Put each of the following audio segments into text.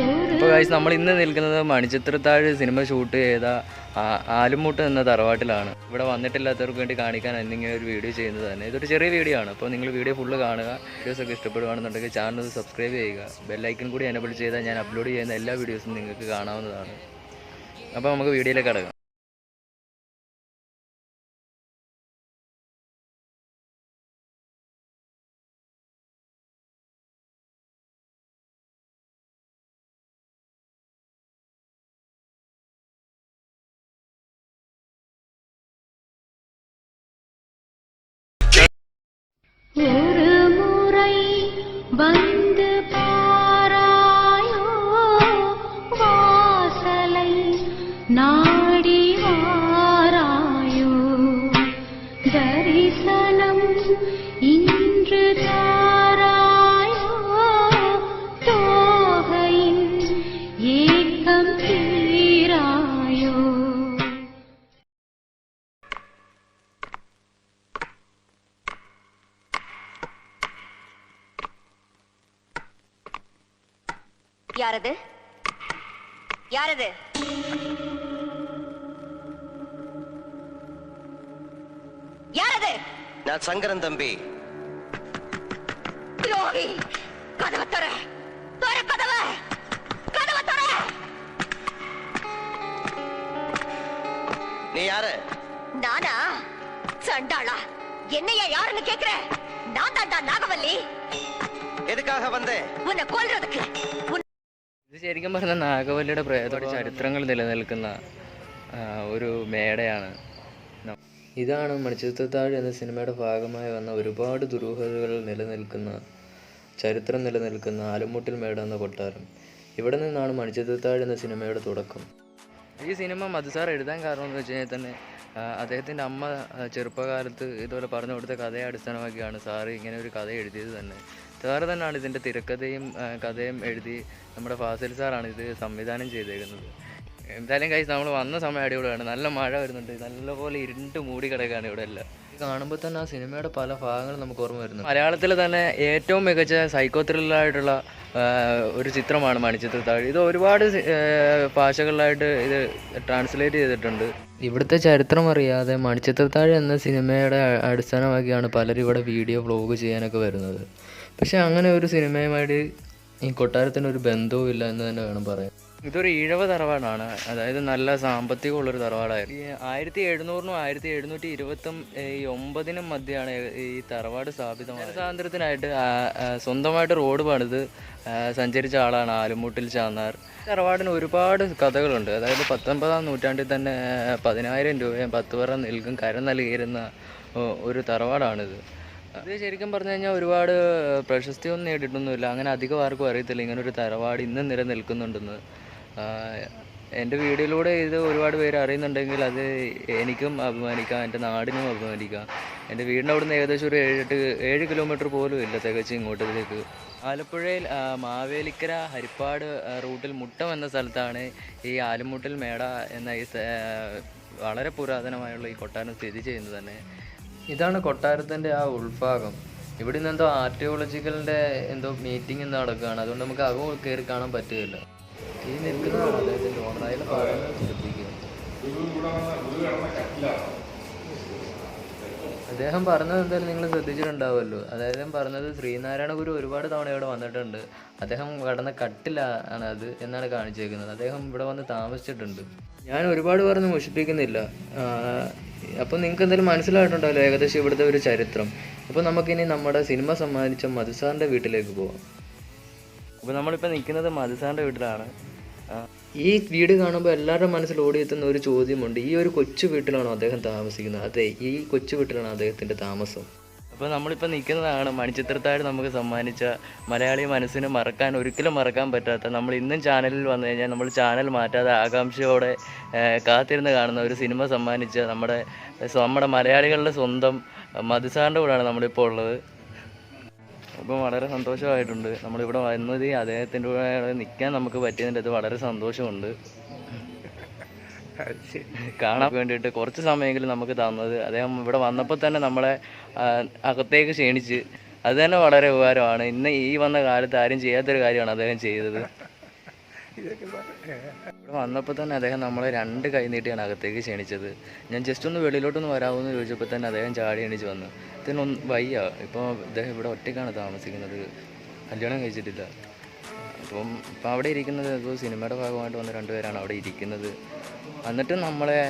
അപ്പോൾ ഗൈസ് നമ്മൾ ഇന്ന് നിൽക്കുന്നത് മണിച്ചിത്രത്താഴ് സിനിമ ഷൂട്ട് ചെയ്ത ആലുമുട്ട് എന്ന തറവാട്ടിലാണ്. ഇവിടെ വന്നിട്ടില്ലാത്തവർക്ക് വേണ്ടി കാണിക്കാൻ എന്തെങ്കിലും ഒരു വീഡിയോ ചെയ്യുന്നത് തന്നെ. ഇതൊരു ചെറിയ വീഡിയോ ആണ്. അപ്പോൾ നിങ്ങൾ വീഡിയോ ഫുള്ള് കാണുക. വീഡിയോസ് ഒക്കെ ഇഷ്ടപ്പെടുകയാണെന്നുണ്ടെങ്കിൽ ചാനൽ സബ്സ്ക്രൈബ് ചെയ്യുക. ബെല്ലൈക്കൻ കൂടി എനബിൾ ചെയ്താൽ ഞാൻ അപ്ലോഡ് ചെയ്യുന്ന എല്ലാ വീഡിയോസും നിങ്ങൾക്ക് കാണാവുന്നതാണ്. അപ്പോൾ നമുക്ക് വീഡിയോയിലേക്ക് കടക്കാം. ஒரு முறை வந்து பாராயோ வாசலை நாடி வாராயோ. தரிசன யாரது? யாரது? யாரது? நான் சங்கரன் தம்பி. துரோகி கதவை தர தர கதவை. கதவை தர நீ யாரு? நானா? சண்டாளா. என்னையா யாருன்னு கேக்குற? நான் தாண்டா நாகவல்லி. எதுக்காக வந்த உன்னை கொல்றதுக்கு. ഇത് ശരിക്കും പറഞ്ഞാൽ നാഗവല്ലിയുടെ പ്രേതോടെ ചരിത്രങ്ങൾ നിലനിൽക്കുന്ന ഒരു മേടയാണ്. ഇതാണ് മണിച്ചിത്രത്താഴ് എന്ന സിനിമയുടെ ഭാഗമായി വന്ന ഒരുപാട് ദുരൂഹതകൾ നിലനിൽക്കുന്ന ചരിത്രം നിലനിൽക്കുന്ന ആലുമുട്ടിൽ മേട എന്ന കൊട്ടാരം. ഇവിടെ നിന്നാണ് മണിച്ചിത്രത്താഴ് എന്ന സിനിമയുടെ തുടക്കം. ഈ സിനിമ മധുസാർ എഴുതാൻ കാരണം എന്ന് വെച്ച് കഴിഞ്ഞാൽ തന്നെ അദ്ദേഹത്തിന്റെ അമ്മ ചെറുപ്പകാലത്ത് ഇതുപോലെ പറഞ്ഞു കൊടുത്ത കഥയെ അടിസ്ഥാനമാക്കിയാണ് സാറ് ഇങ്ങനെ ഒരു കഥ എഴുതിയത് തന്നെ. സാറ് തന്നെയാണ് ഇതിന്റെ തിരക്കഥയും കഥയും എഴുതി നമ്മുടെ ഫാസിൽ സാറാണ് ഇത് സംവിധാനം ചെയ്തേക്കുന്നത്. എന്തായാലും കഴിച്ച് നമ്മൾ വന്ന സമയം അടിപൊളിയാണ്. നല്ല മഴ വരുന്നുണ്ട്. നല്ലപോലെ ഇരുണ്ട് മൂടി കിടക്കുകയാണ് ഇവിടെ എല്ലാം. കാണുമ്പോൾ തന്നെ ആ സിനിമയുടെ പല ഭാഗങ്ങളും നമുക്ക് ഓർമ്മ വരുന്നു മലയാളത്തിൽ തന്നെ ഏറ്റവും മികച്ച സൈക്കോ ത്രില്ലറായിട്ടുള്ള ഒരു ചിത്രമാണ് മണിച്ചിത്രത്താഴ്. ഇത് ഒരുപാട് ഭാഷകളിലായിട്ട് ഇത് ട്രാൻസ്ലേറ്റ് ചെയ്തിട്ടുണ്ട്. ഇവിടുത്തെ ചരിത്രം അറിയാതെ മണിച്ചിത്രത്താഴ് എന്ന സിനിമയുടെ അടിസ്ഥാനമാക്കിയാണ് പലരും ഇവിടെ വീഡിയോ വ്ലോഗ് ചെയ്യാനൊക്കെ വരുന്നത്. പക്ഷേ അങ്ങനെ ഒരു സിനിമയുമായിട്ട് ഈ കൊട്ടാരത്തിന് ഒരു ബന്ധവും ഇല്ല എന്ന് തന്നെ വേണം പറയാൻ. ഇതൊരു ഈഴവ തറവാടാണ്. അതായത് നല്ല സാമ്പത്തികമുള്ളൊരു തറവാടായിരുന്നു. ഈ ആയിരത്തി എഴുന്നൂറിനും ആയിരത്തി എഴുന്നൂറ്റി ഇരുപത്തും ഈ ഒമ്പതിനും മധ്യമാണ് ഈ തറവാട് സ്ഥാപിതമായത്. സ്വാതന്ത്ര്യത്തിനായിട്ട് സ്വന്തമായിട്ട് റോഡ് പണിത് സഞ്ചരിച്ച ആളാണ് ആലുമൂട്ടിൽ ചാന്നാർ. തറവാടിന് ഒരുപാട് കഥകളുണ്ട്. അതായത് പത്തൊമ്പതാം നൂറ്റാണ്ടിൽ തന്നെ പതിനായിരം രൂപയും പത്ത് പറ നിൽക്കും കരം നൽകിയിരുന്ന ഒരു തറവാടാണിത്. അത് ശരിക്കും പറഞ്ഞു കഴിഞ്ഞാൽ ഒരുപാട് പ്രശസ്തിയൊന്നും നേടിയിട്ടൊന്നുമില്ല. അങ്ങനെ അധികം ആർക്കും അറിയത്തില്ല. ഇങ്ങനെ ഒരു തറവാട് ഇന്നും നിലനിൽക്കുന്നുണ്ടെന്ന്. എന്റെ വീഡിയോയിലൂടെ ഇത് ഒരുപാട് പേര് അറിയുന്നുണ്ടെങ്കിൽ അത് എനിക്കും അഭിമാനിക്കാം. എന്റെ നാടിനും അഭിമാനിക്കാം. എന്റെ വീടിന്റെ അവിടുന്ന് ഏകദേശം ഒരു ഏഴെട്ട് ഏഴ് കിലോമീറ്റർ പോലും ഇല്ല തികച്ച് ഇങ്ങോട്ടേക്ക്. ആലപ്പുഴയിൽ മാവേലിക്കര ഹരിപ്പാട് റൂട്ടിൽ മുട്ടം എന്ന സ്ഥലത്താണ് ഈ ആലുമുട്ടിൽ മേട എന്ന ഈ വളരെ പുരാതനമായുള്ള ഈ കൊട്ടാരം സ്ഥിതി ചെയ്യുന്നത് തന്നെ. ഇതാണ് കൊട്ടാരത്തിന്റെ ആ ഉൾഭാഗം. ഇവിടെ നിന്ന് എന്തോ ആർട്ടിയോളജിക്കലിന്റെ എന്തോ മീറ്റിംഗ് നടക്കുകയാണ്. അതുകൊണ്ട് നമുക്ക് അകം കയറി കാണാൻ പറ്റുകയില്ല. ഈ നിൽക്കുന്നതാണ് അദ്ദേഹത്തിന്റെ അയാൾ പറയുന്നത് ശ്രദ്ധിക്കുക. അദ്ദേഹം പറഞ്ഞത് എന്തായാലും നിങ്ങൾ ശ്രദ്ധിച്ചിട്ടുണ്ടാവുമല്ലോ. അദ്ദേഹം പറഞ്ഞത് ശ്രീനാരായണ ഗുരു ഒരുപാട് തവണ ഇവിടെ വന്നിട്ടുണ്ട്. അദ്ദേഹം കടന്ന കട്ടിലാണ് അത് എന്നാണ് കാണിച്ചേക്കുന്നത്. അദ്ദേഹം ഇവിടെ വന്ന് താമസിച്ചിട്ടുണ്ട്. ഞാൻ ഒരുപാട് പറഞ്ഞ് മുഷിപ്പിക്കുന്നില്ല അപ്പോൾ നിങ്ങൾക്ക് എന്തായാലും മനസ്സിലായിട്ടുണ്ടാവില്ല ഏകദേശം ഇവിടുത്തെ ഒരു ചരിത്രം. അപ്പോൾ നമുക്കിനി നമ്മുടെ സിനിമ സമ്മാനിച്ച മധുസാറിന്റെ വീട്ടിലേക്ക് പോവാം. അപ്പോൾ നമ്മളിപ്പോൾ നിൽക്കുന്നത് മധുസാറിന്റെ വീട്ടിലാണ്. ഈ വീട് കാണുമ്പോൾ എല്ലാവരുടെ മനസ്സിൽ ഓടിയെത്തുന്ന ഒരു ചോദ്യമുണ്ട്. ഈ ഒരു കൊച്ചു വീട്ടിലാണോ അദ്ദേഹം താമസിക്കുന്നത്? അതെ ഈ കൊച്ചു വീട്ടിലാണ് അദ്ദേഹത്തിന്റെ താമസം. അപ്പോൾ നമ്മളിപ്പോൾ നിൽക്കുന്നതാണ്. മണിച്ചിത്രത്താഴ് നമുക്ക് സമ്മാനിച്ച മലയാളി മനസ്സിന് മറക്കാൻ ഒരിക്കലും മറക്കാൻ പറ്റാത്ത നമ്മൾ ഇന്നും ചാനലിൽ വന്നു കഴിഞ്ഞാൽ നമ്മൾ ചാനൽ മാറ്റാതെ ആകാംക്ഷയോടെ കാത്തിരുന്ന് കാണുന്ന ഒരു സിനിമ സമ്മാനിച്ച നമ്മുടെ നമ്മുടെ മലയാളികളുടെ സ്വന്തം മധുസാറിന്റെ കൂടെയാണ് നമ്മളിപ്പോൾ ഉള്ളത്. അപ്പം വളരെ സന്തോഷമായിട്ടുണ്ട്. നമ്മളിവിടെ വന്നത് അദ്ദേഹത്തിന്റെ കൂടെ നിൽക്കാൻ നമുക്ക് പറ്റിയതിന്റെ അത് വളരെ സന്തോഷമുണ്ട്. കാണാൻ വേണ്ടിയിട്ട് കുറച്ച് സമയമെങ്കിലും നമുക്ക് തന്നത്. അദ്ദേഹം ഇവിടെ വന്നപ്പോൾ തന്നെ നമ്മളെ അകത്തേക്ക് ക്ഷണിച്ച്. അത് തന്നെ വളരെ ഉപകാരമാണ്. ഇന്ന് ഈ വന്ന കാലത്ത് ആരും ചെയ്യാത്തൊരു കാര്യമാണ് അദ്ദേഹം ചെയ്തത്. ഇവിടെ വന്നപ്പോൾ തന്നെ അദ്ദേഹം നമ്മളെ രണ്ട് കൈ നീട്ടിയാണ് അകത്തേക്ക് ക്ഷണിച്ചത്. ഞാൻ ജസ്റ്റ് ഒന്ന് വെളിയിലോട്ടൊന്ന് വരാമെന്ന് ചോദിച്ചപ്പോൾ തന്നെ അദ്ദേഹം ചാടി എണീച്ച് വന്നു. ഇതിനൊന്ന് വയ്യ. ഇപ്പോൾ അദ്ദേഹം ഇവിടെ ഒറ്റയ്ക്കാണ് താമസിക്കുന്നത്. കല്യാണം കഴിച്ചിട്ടില്ല. അപ്പം ഇപ്പം അവിടെ ഇരിക്കുന്നത് ഇപ്പോൾ സിനിമയുടെ ഭാഗമായിട്ട് വന്ന രണ്ടുപേരാണ് അവിടെ ഇരിക്കുന്നത്. എന്നിട്ട് നമ്മളെ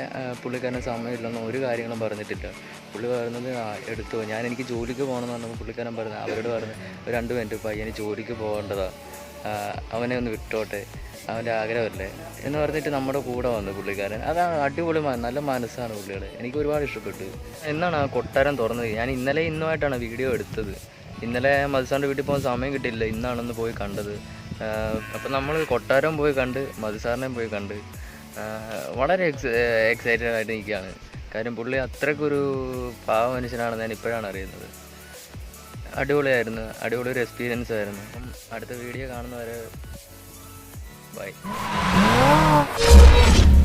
പുള്ളിക്കാരന് സമയമില്ലെന്ന് ഒരു കാര്യങ്ങളും പറഞ്ഞിട്ടില്ല. പുള്ളി പറയുന്നത് എടുത്തു. ഞാൻ എനിക്ക് ജോലിക്ക് പോകണമെന്ന് പറഞ്ഞപ്പോൾ പുള്ളിക്കാരൻ പറഞ്ഞു അവരോട് പറഞ്ഞു രണ്ട് മിനിറ്റ് പയ്യന് ജോലിക്ക് പോകേണ്ടതാണ് അവനെ ഒന്ന് വിട്ടോട്ടെ. അവന്റെ ആഗ്രഹമല്ലേ എന്ന് പറഞ്ഞിട്ട് നമ്മുടെ കൂടെ വന്നു പുള്ളിക്കാരൻ. അതാണ് അടിപൊളി നല്ല മനസ്സാണ് പുള്ളിയുടെ. എനിക്ക് ഒരുപാട് ഇഷ്ടപ്പെട്ടു. എന്നാണ് ആ കൊട്ടാരം തുറന്നത്? ഞാൻ ഇന്നലെ ഇന്നുമായിട്ടാണ് വീഡിയോ എടുത്തത്. ഇന്നലെ മധുസാറിന്റെ വീട്ടിൽ പോകാൻ സമയം കിട്ടിയില്ല. ഇന്നാണെന്ന് പോയി കണ്ടത്. അപ്പം നമ്മൾ കൊട്ടാരം പോയി കണ്ട് മധുസാറിനെയും പോയി കണ്ട് വളരെ എക്സ് എക്സൈറ്റഡ് ആയിട്ട് നിൽക്കുകയാണ്. കാര്യം പുള്ളി അത്രയ്ക്കൊരു പാവ മനുഷ്യനാണെന്ന് ഞാൻ ഇപ്പോഴാണ് അറിയുന്നത്. അടിപൊളിയായിരുന്നു. അടിപൊളി ഒരു എക്സ്പീരിയൻസ് ആയിരുന്നു. അപ്പം അടുത്ത വീഡിയോ കാണുന്നവരെ Like.